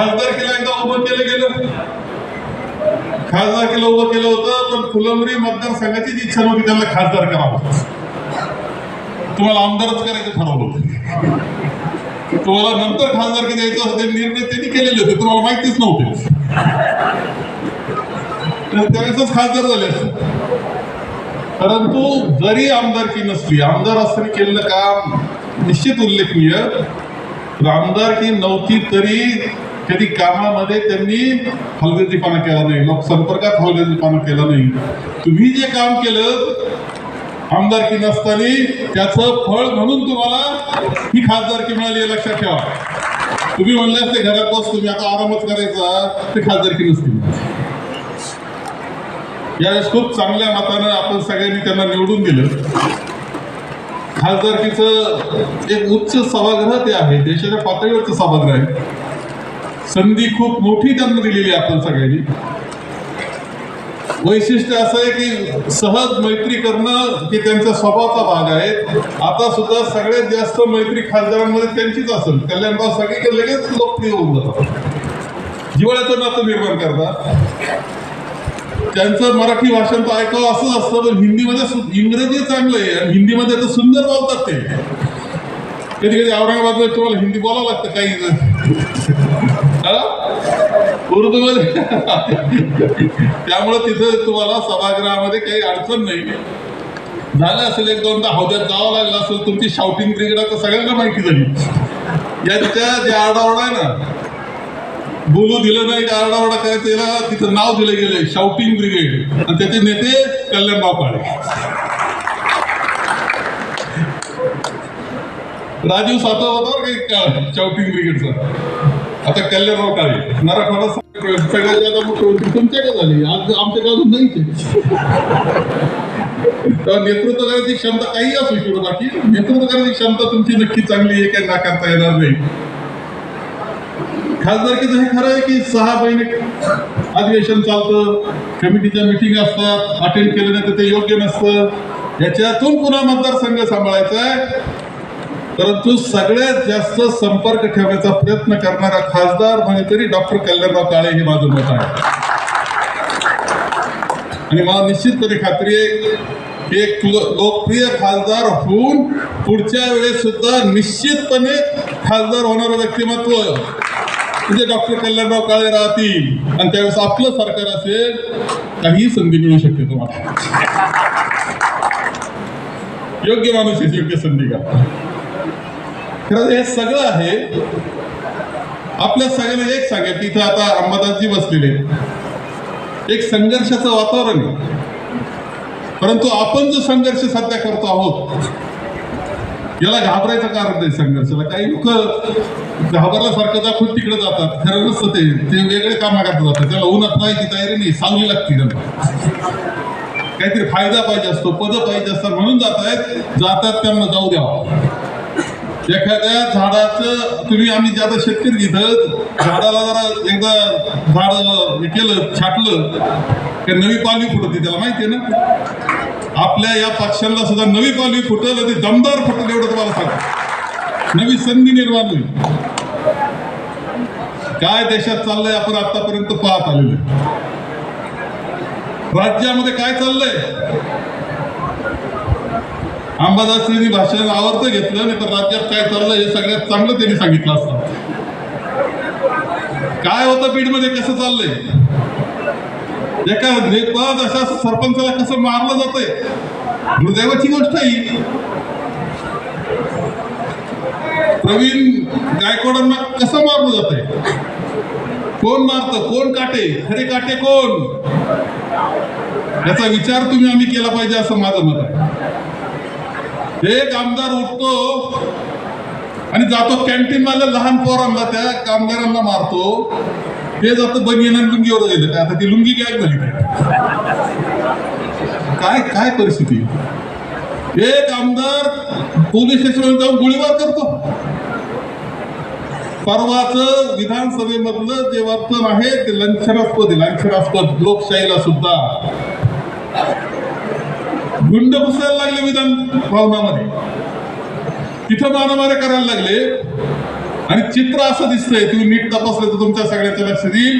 खासदार केला एकदा उभं केलं गेलं. खासदार केलं उभं केलं होतं पण फुलंबरी मतदारसंघाचीच इच्छा नव्हती त्यांना खासदार करावं. तुम्हाला आमदारच करायचं ठरवलं होतं. तुम्हाला नंतर खासदारकी द्यायचं होते निर्णय त्यांनी केलेले होते तुम्हाला माहितीच नव्हते. त्यावेळेसच खासदार झाले परंतु जरी आमदारकी नसली आमदार असताना केलेलं काम निश्चित उल्लेखनीय आमदारकी नव्हती तरी कधी कामामध्ये त्यांनी हलगर्जीपणा केला नाही लोकसंपर्कात हलगर्जीपणा केला नाही. तुम्ही जे काम केलं आमदारकी नसताना त्याचं फळ म्हणून तुम्हाला ही खासदारकी मिळाली लक्षात ठेवा. तुम्ही म्हणल्यास ते घरात बस तुम्ही आता आरामच करायचा ते खासदारकी नसते यावेळेस खूप चांगल्या मतानं आपण सगळ्यांनी त्यांना निवडून दिलं. खासदारकीचं एक उच्च सभागृह ते आहे देशाच्या पातळीवरचं सभागृह आहे. संधी खूप मोठी त्यांना दिलेली आहे आपण सगळ्यांनी. वैशिष्ट्य असं आहे की सहज मैत्री करणं हे त्यांच्या स्वभावाचा भाग आहे. आता सुद्धा सगळ्यात जास्त मैत्री खासदारांमध्ये त्यांचीच असेल. कल्याणराव सगळीकडे लगेच लोकप्रिय होऊन जातात. जिवाळ्याचं नातं निर्माण करतात. त्यांचं मराठी भाषण तर ऐकावं असंच असतं पण हिंदीमध्ये इंग्रजी चांगलं आहे आणि हिंदीमध्ये तर सुंदर बोलतात ते. कधी कधी औरंगाबादमध्ये तुम्हाला हिंदी बोलावं लागतं काही. उर्दू मध्ये त्यामुळे तिथं तुम्हाला सभागृहामध्ये काही अडचण नाही. झालं असेल एक दोनदा हौद्यात जावं लागलं असेल तुमची शाउटिंग क्रिकेट आता सगळ्यांना माहिती झाली. यांच्या जे आरडाओरडा आहे ना बोलू दिलं नाही का आरडाओरडा काय त्याला तिथं नाव दिलं गेलंय शाउटिंग ब्रिगेड आणि त्याचे नेते कल्याण काळे राजीव सातव होता काही शाउटिंग ब्रिगेडचा आता कल्याणराव काळे मराठवाडा सगळ्यात जादा मुख्यमंत्री तुमच्याकडे झाली? आज आमच्या गावात नाहीच नेतृत्व करायची क्षमता काही असू शकतो बाकी नेतृत्व करायची क्षमता तुमची नक्की चांगली आहे काही नाकारता येणार नाही? खासदारकीचं हे खरं आहे की सहा महिने अधिवेशन चालतं कमिटीच्या मिटिंग असतात अटेंड केलं नाही तर ते योग्य नसतं. याच्यातून पुन्हा मतदारसंघ सांभाळायचा आहे. परंतु सगळ्यात जास्त संपर्क ठेवण्याचा प्रयत्न करणारा खासदार म्हणजे तरी डॉक्टर कल्याणराव काळे हे माझं मत आहे. आणि मला निश्चितपणे खात्री आहे एक लोकप्रिय खासदार होऊन पुढच्या वेळेस सुद्धा निश्चितपणे खासदार होणारं व्यक्तिमत्व म्हणजे डॉक्टर कल्याणराव काळे राहतील. आणि त्यावेळेस आपलं सरकार असेल काही संधी मिळू शकते तुम्हाला. योग्य माणूस योग्य संधी का खरं हे सगळं आहे. आपल्या सगळ्यांना एक सांगा की इथं आता अंबादासजी बसलेले एक संघर्षाचं वातावरण आहे. परंतु आपण जो संघर्ष सध्या करतो आहोत याला घाबरायचं कारण नाही संघर्षाला. काही लोक घाबरल्यासारखं दाखवून तिकडे जातात. खरं नसतं ते. ते वेगळे कामा करता जातात. त्याला उन्हात राहायची तयारी नाही. सावली लागते त्यांना. काहीतरी फायदा पाहिजे असतो पद पाहिजे असतात म्हणून जात आहेत जातात त्यांना जाऊ द्यावा एखाद्या झाडाचं तुम्ही आम्ही ज्यादा शेतकरी इथं झाडाला जरा एकदा झाड हे केलं छाटलं का नवी पालवी फुटते त्याला माहिती आहे ना? आपल्या या पक्षांना सुद्धा नवी पालवी फुटल ते दमदार फुटल एवढं तुम्हाला सांग नवी संधी निर्माण होईल. काय देशात चाललंय आपण आतापर्यंत पाहत आलेलो राज्यामध्ये काय चाललंय? अंबादासांनी भाषण आवर्त घेतलं नाही तर राज्यात काय चाललं हे सगळ्यात चांगलं त्यांनी सांगितलं असतं. काय होतं बीडमध्ये कसं चाललंय? एका नेपद अशा सरपंचाला कसं मारलं जातंय? दुर्दैवाची गोष्ट ही. प्रवीण गायकवाडांना कसं मारलं जातंय? कोण मारतं? कोण काटे? खरे काटे कोण? याचा विचार तुम्ही आम्ही केला पाहिजे असं माझं मत आहे. एक आमदार उठतो आणि जातो कॅन्टीन मधल्या लहान पोरांना त्या कामगारांना मारतो. ते जातं बनियन आणि लुंगीवर गेलं. आता ती लुंगी गॅग झाली? काय काय परिस्थिती? एक आमदार पोलीस स्टेशनवर जाऊन गोळीबार करतो. परवाच विधानसभेमधलं जे वर्तन आहे ते लंछनास्पद आहे. लांछनास्पद लोकशाहीला सुद्धा. गुंड घुसायला लागले विधान भवनामध्ये. तिथं मारामाऱ्या करायला लागले. आणि चित्र असं दिसतंय तुम्ही नीट तपासलं तर तुमच्या सगळ्याच्या लक्षात येईल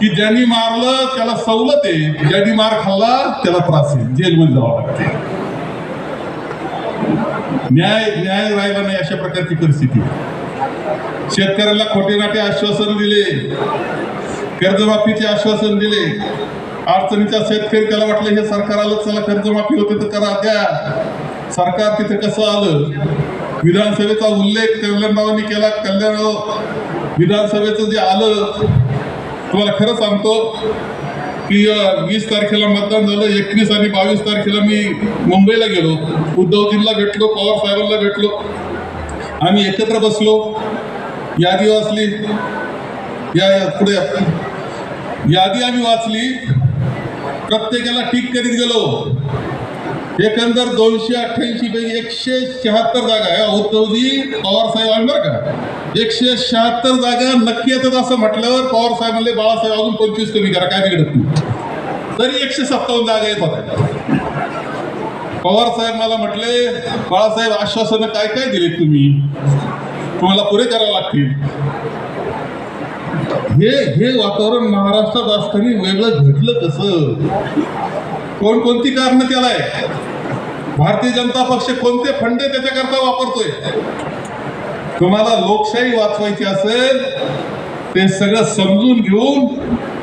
की ज्यांनी मारलं त्याला सवलत आहे. ज्यांनी मार खाल्ला त्याला त्रास आहे. जेलमध्ये जावं लागते न्याय न्याय राहिला नाही अशा प्रकारची परिस्थिती. शेतकऱ्याला खोटे नाटे आश्वासन दिले. कर्जमाफीचे आश्वासन दिले. अडचणीच्या शेतकरी त्याला वाटलं हे सरकार आलं चला कर्जमाफी होते तर करा द्या. सरकार तिथे कसं आलं? विधानसभेचा उल्लेख कल्याण केला. कल्याण विधानसभेचं जे आलं तुम्हाला खरं सांगतो की वीस तारखेला मतदान झालं एकवीस आणि बावीस तारखेला मी मुंबईला गेलो. उद्धवजींना भेटलो पवार साहेबांना भेटलो. आम्ही एकत्र बसलो. यादी वाचली. या या पुढे यादी आम्ही वाचली. प्रत्येकाला टिक करीत गेलो. एकंदर दोनशे अठ्ठ्याऐंशी पैकी एकशे शहात्तर जागा या उद्धवजी पवार साहेब आहे बरं का? एकशे शहात्तर जागा नक्की येतात असं म्हटल्यावर पवार साहेब म्हणले बाळासाहेब अजून पंचवीस कमी करा काय बिघडत नाही. तरी एकशे सत्तावन्न जागा येत होत्या. पवार साहेब मला म्हटले बाळासाहेब आश्वासनं काय काय दिले तुम्ही? तुम्हाला पुरे करावं लागतील. हे हे वातावरण महाराष्ट्रात असताना वेगळं घडलं कसं? कोणकोणती कारणं त्याला आहे भारतीय जनता पक्ष कोणते फंडे त्याच्याकरता वापरतोय? तुम्हाला लोकशाही वाचवायची असेल ते सगळं समजून घेऊन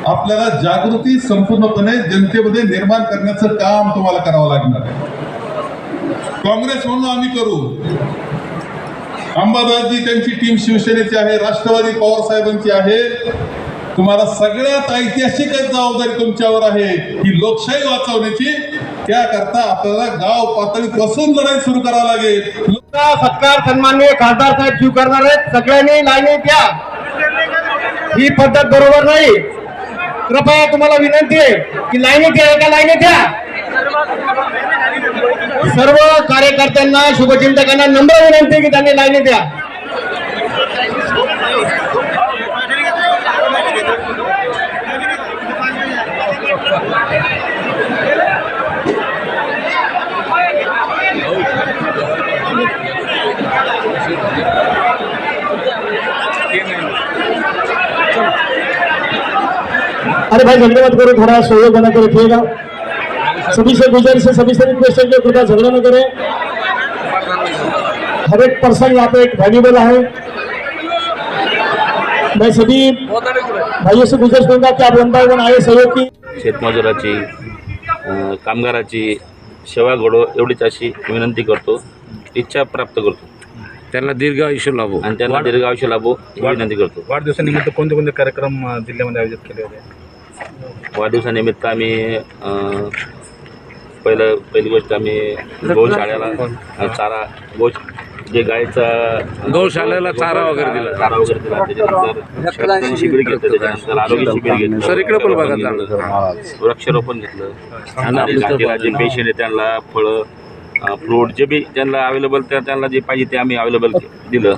आपल्याला जागृती संपूर्णपणे जनतेमध्ये निर्माण करण्याचं काम तुम्हाला करावं लागणार आहे. काँग्रेस म्हणून आम्ही करू. अंबादासजी त्यांची टीम शिवसेनेची आहे राष्ट्रवादी पवार साहेबांची आहे. तुम्हाला सगळ्यात ऐतिहासिक जबाबदारी तुमच्यावर आहे ही लोकशाही वाचवण्याची. त्याकरता आपल्याला गाव पातळीपासून लढाई सुरू करावी लागेल. सत्कार सन्माननीय खासदार साहेब स्वीकारणार आहेत. सगळ्यांनी लाईनीत द्या. ही पद्धत बरोबर नाही. कृपया तुम्हाला विनंती आहे की लाईन द्या एका लाईनीत द्या. सर्व कार्यकर्त्यांना शुभचिंतकांना नम्र विनंती की त्यांनी लाईन द्या. अरे भाई झगड़े मत करो थोड़ा सहयोग बना ठीक रखिएगा सभी से गुजारिश है सभी से रिक्वेस्ट है कि कृपया झगड़ा न करें. हर एक पर्सन यहाँ पे एक वैल्यूबल है मैं सभी भाइयों से गुजारिश करूंगा कि आप वन बाय वन आए सहयोग. की शेतमजुराची कामगाराची सेवा घडो एवढीच अशी विनंती करतो. इच्छा प्राप्त करतो. त्यांना दीर्घ आयुष्य लाभो. आणि त्यांना दीर्घ आयुष्य लाभो विनंती करतो. वाढदिवसानिमित्त कोणते कोणते कार्यक्रम जिल्ह्यामध्ये आयोजित केले होते? वाढदिवसानिमित्त आम्ही पहिलं पहिली गोष्ट आम्ही गौशाळेला अं, चारा गौ जे गायचा गौशाळेला चारा वगैरे दिला. चारा वगैरे दिला. त्याच्यानंतर शिबिर घेतलं त्याच्यानंतर आरोग्य शिबिर घेतलं. सर, इकडे पण बघा चांगलं. वृक्षारोपण घेतलं. आणि जे पेशंट आहे त्यांना फळं फ्रूट जे बी त्यांना अवेलेबल त्या त्यांना जे पाहिजे ते आम्ही अवेलेबल दिलं.